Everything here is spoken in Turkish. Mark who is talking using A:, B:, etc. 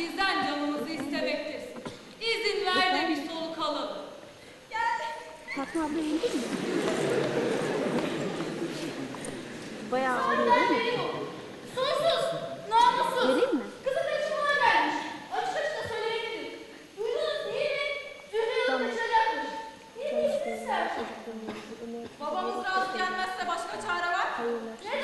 A: bizden canımızı istemektir. İzin ver de bir soluk alalım. Gel.
B: Fatma abla indi mi? Bayağı ağlıyor değil mi?
A: Soysuz, namussuz. Geleyim
B: mi?
A: Kızı peşimden gelmiş. Açık açık da söyleyebilirim. Duydunuz değil mi? Zühre'yi tamam. kaçıracakmış. Ne diyeceksiniz sen?
B: Babamız razı gelmezse başka
A: çare var
B: mı? Ne